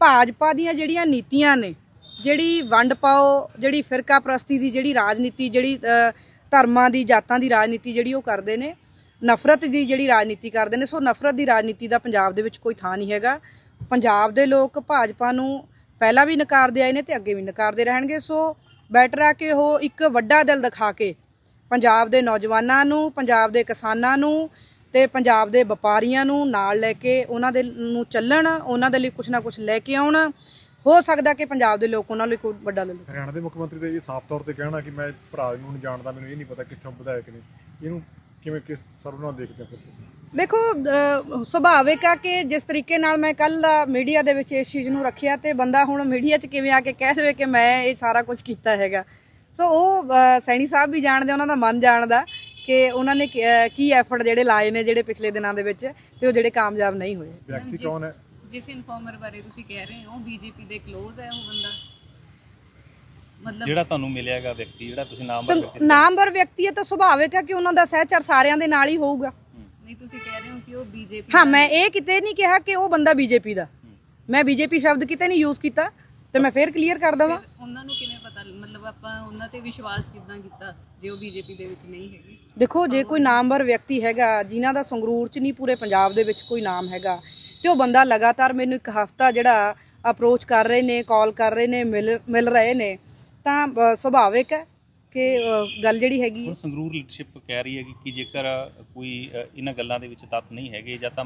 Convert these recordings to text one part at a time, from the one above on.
ਭਾਜਪਾ ਦੀਆਂ ਜਿਹੜੀਆਂ ਨੀਤੀਆਂ ਨੇ, ਜਿਹੜੀ ਵੰਡ ਪਾਓ, ਜਿਹੜੀ ਫਿਰਕਾ ਪ੍ਰਸਤੀ ਦੀ ਜਿਹੜੀ ਰਾਜਨੀਤੀ, ਜਿਹੜੀ ਧਰਮਾਂ ਦੀ, ਜਾਤਾਂ ਦੀ ਰਾਜਨੀਤੀ ਜਿਹੜੀ ਉਹ ਕਰਦੇ ਨੇ, ਨਫ਼ਰਤ ਦੀ ਜਿਹੜੀ ਰਾਜਨੀਤੀ ਕਰਦੇ ਨੇ, ਸੋ ਨਫ਼ਰਤ ਦੀ ਰਾਜਨੀਤੀ ਦਾ ਪੰਜਾਬ ਦੇ ਵਿੱਚ ਕੋਈ ਥਾਂ ਨਹੀਂ ਹੈਗਾ। ਪੰਜਾਬ ਦੇ ਲੋਕ ਭਾਜਪਾ ਨੂੰ ਪਹਿਲਾਂ ਵੀ ਨਕਾਰਦੇ ਆਏ ਨੇ ਤੇ ਅੱਗੇ ਵੀ ਨਕਾਰਦੇ ਰਹਿਣਗੇ, ਸੋ ਬੈਟਰ ਆ ਕਿ ਉਹ ਇੱਕ ਵੱਡਾ ਦਿਲ ਦਿਖਾ ਕੇ ਪੰਜਾਬ ਦੇ ਨੌਜਵਾਨਾਂ ਨੂੰ, ਪੰਜਾਬ ਦੇ ਕਿਸਾਨਾਂ ਨੂੰ ਤੇ ਪੰਜਾਬ ਦੇ ਵਪਾਰੀਆਂ ਨੂੰ ਨਾਲ ਲੈ ਕੇ ਉਹਨਾਂ ਦੇ ਨੂੰ ਚੱਲਣ ਉਹਨਾਂ ਦੇ ਲਈ ਕੁਝ ਨਾ ਕੁਝ ਲੈ ਕੇ ਆਉਣ। ਹੋ ਸਕਦਾ ਕਿ ਪੰਜਾਬ ਦੇ ਲੋਕ ਉਹਨਾਂ ਲਈ ਕੋਈ ਵੱਡਾ ਲੈ ਲੈਣ ਹਰਿਆਣਾ ਦੇ ਮੁੱਖ ਮੰਤਰੀ ਦਾ ਇਹ ਸਾਫ਼ ਤੌਰ ਤੇ ਕਹਿਣਾ ਕਿ ਮੈਂ ਭਰਾ ਨੂੰ ਨਹੀਂ ਜਾਣਦਾ ਮੈਨੂੰ ਇਹ ਨਹੀਂ ਪਤਾ ਕਿੱਥੋਂ ਵਿਧਾਇਕ ਨੇ। ਇਹਨੂੰ ਕਿਵੇਂ ਕਿਸ ਸਰਵ ਨਾਲ ਦੇਖਦੇ ਫਿਰ ਤੁਸੀਂ? ਦੇਖੋ ਸੁਭਾਵਿਕ ਆ ਕਿ ਜਿਸ ਤਰੀਕੇ ਨਾਲ ਮੈਂ ਕੱਲ ਮੀਡੀਆ ਦੇ ਵਿੱਚ ਇਸ ਚੀਜ਼ ਨੂੰ ਰੱਖਿਆ ਤੇ ਬੰਦਾ ਹੁਣ ਮੀਡੀਆ 'ਚ ਕਿਵੇਂ ਆ ਕੇ ਕਹਿ ਦੇਵੇ ਕਿ ਮੈਂ ਇਹ ਸਾਰਾ ਕੁਝ ਕੀਤਾ ਹੈਗਾ। ਸੋ ਉਹ ਸੈਣੀ ਸਾਹਿਬ ਵੀ ਜਾਣਦੇ ਉਹਨਾਂ ਦਾ ਮਨ ਜਾਣਦਾ। ਕਿ ਉਹਨਾਂ ਨੇ ਕੀ- ਐਫਰਟ ਜਿਹੜੇ ਲਾਏ ਨੇ ਜਿਹੜੇ ਪਿਛਲੇ ਦਿਨਾਂ ਦੇ ਵਿੱਚ ਤੇ ਉਹ ਜਿਹੜੇ ਕਾਮਯਾਬ ਨਹੀਂ ਹੋਏ। ਵਿਅਕਤੀ ਜਿਸ- ਕੌਣ ਹੈ? ਜਿਸ ਇਨਫਾਰਮਰ ਬਾਰੇ ਤੁਸੀਂ ਕਹਿ ਰਹੇ ਹੋ ਬੀਜੇਪੀ ਦੇ ক্লোਜ਼ ਹੈ ਉਹ ਬੰਦਾ? ਮਤਲਬ ਜਿਹੜਾ ਤੁਹਾਨੂੰ ਮਿਲਿਆਗਾ ਵਿਅਕਤੀ ਜਿਹੜਾ ਤੁਸੀਂ ਨਾਮ ਸੰ- ਨਾਮਵਰ ਵਿਅਕਤੀ ਹੈ ਤਾਂ ਸੁਭਾਵਿਕ ਹੈ ਕਿ ਉਹਨਾਂ ਦਾ ਸਹਿਚਾਰ ਸਾਰਿਆਂ ਦੇ ਨਾਲ ਹੀ ਹੋਊਗਾ। ਨਹੀਂ ਤੁਸੀਂ ਕਹਿ ਰਹੇ ਹੋ ਕਿ ਉਹ ਬੀਜੇਪੀ ਹਾਂ ਮੈਂ ਇਹ ਕਿਤੇ ਨਹੀਂ ਕਿਹਾ ਕਿ ਉਹ ਬੰਦਾ ਬੀਜੇਪੀ ਦਾ। ਮੈਂ ਬੀਜੇਪੀ ਸ਼ਬਦ ਕਿਤੇ ਨਹੀਂ ਯੂਜ਼ ਕੀਤਾ ਤੇ ਮੈਂ ਫੇਰ ਕਲੀਅਰ ਕਰ ਦਵਾਂ। ਉਹਨਾਂ ਨੂੰ ਕਿਵੇਂ ਆਪਾਂ ਉਹਨਾਂ ਤੇ ਵਿਸ਼ਵਾਸ ਕਿਦਾਂ ਕੀਤਾ ਜੇ ਉਹ ਬੀਜੇਪੀ ਦੇ ਵਿੱਚ ਨਹੀਂ ਹੈਗੀ? ਦੇਖੋ ਜੇ ਕੋਈ ਨਾਮਵਰ ਵਿਅਕਤੀ ਹੈਗਾ ਜਿਨ੍ਹਾਂ ਦਾ ਸੰਗਰੂਰ ਚ ਨਹੀਂ ਪੂਰੇ ਪੰਜਾਬ ਦੇ ਵਿੱਚ ਕੋਈ ਨਾਮ ਹੈਗਾ ਤੇ ਉਹ ਬੰਦਾ ਲਗਾਤਾਰ ਮੈਨੂੰ ਇੱਕ ਹਫਤਾ ਜਿਹੜਾ ਅਪਰੋਚ ਕਰ ਰਹੇ ਨੇ ਕਾਲ ਕਰ ਰਹੇ ਨੇ ਮਿਲ ਮਿਲ ਰਹੇ ਨੇ ਤਾਂ ਸੁਭਾਵਿਕ ਹੈ। ਕਿ ਗੱਲ ਜਿਹੜੀ ਹੈਗੀ ਹੁਣ ਸੰਗਰੂਰ ਲੀਡਰਸ਼ਿਪ ਕਹਿ ਰਹੀ ਹੈ ਕਿ- ਜੇਕਰ ਕੋਈ ਇਹਨਾਂ ਗੱਲਾਂ ਦੇ ਵਿੱਚ ਤੱਥ ਨਹੀਂ ਹੈਗੇ ਜਾਂ ਤਾਂ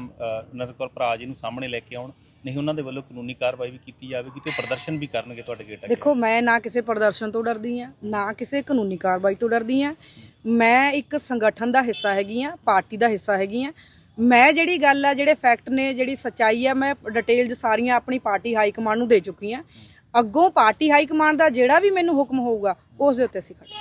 ਕੌਰ ਭਰਾ ਜੀ ਨੂੰ ਸਾਹਮਣੇ ਲੈ ਕੇ ਆਉਣ ਨਹੀਂ ਉਹਨਾਂ ਦੇ ਵੱਲੋਂ ਕਾਨੂੰਨੀ ਕਾਰਵਾਈ ਵੀ ਕੀਤੀ ਜਾਵੇਗੀ ਤੇ ਪ੍ਰਦਰਸ਼ਨ ਵੀ ਕਰਨਗੇ ਤੁਹਾਡੇ ਗੇਟ ਅੱਗੇ। ਦੇਖੋ ਮੈਂ ਨਾ ਕਿਸੇ ਪ੍ਰਦਰਸ਼ਨ ਤੋਂ ਡਰਦੀ ਆ ਨਾ ਕਿਸੇ ਕਾਨੂੰਨੀ ਕਾਰਵਾਈ ਤੋਂ ਡਰਦੀ ਆ ਮੈਂ ਇੱਕ ਸੰਗਠਨ ਦਾ ਹਿੱਸਾ ਹੈਗੀ ਆ ਪਾਰਟੀ ਦਾ ਹਿੱਸਾ ਹੈਗੀ ਆ ਮੈਂ ਜਿਹੜੀ ਗੱਲ ਆ ਜਿਹੜੇ ਫੈਕਟ ਨੇ ਜਿਹੜੀ ਸੱਚਾਈ ਆ ਮੈਂ ਡਿਟੇਲਸ ਸਾਰੀਆਂ ਆਪਣੀ ਪਾਰਟੀ ਹਾਈ ਕਮਾਂਡ ਨੂੰ ਦੇ ਚੁੱਕੀ ਆ ਅੱਗੋਂ ਪਾਰਟੀ ਹਾਈ ਕਮਾਂਡ ਦਾ ਜਿਹੜਾ ਵੀ ਮੈਨੂੰ ਹੁਕਮ ਹੋਊਗਾ, ਉਸ ਦੇ ਉੱਤੇ ਅਸੀਂ ਖੜੇ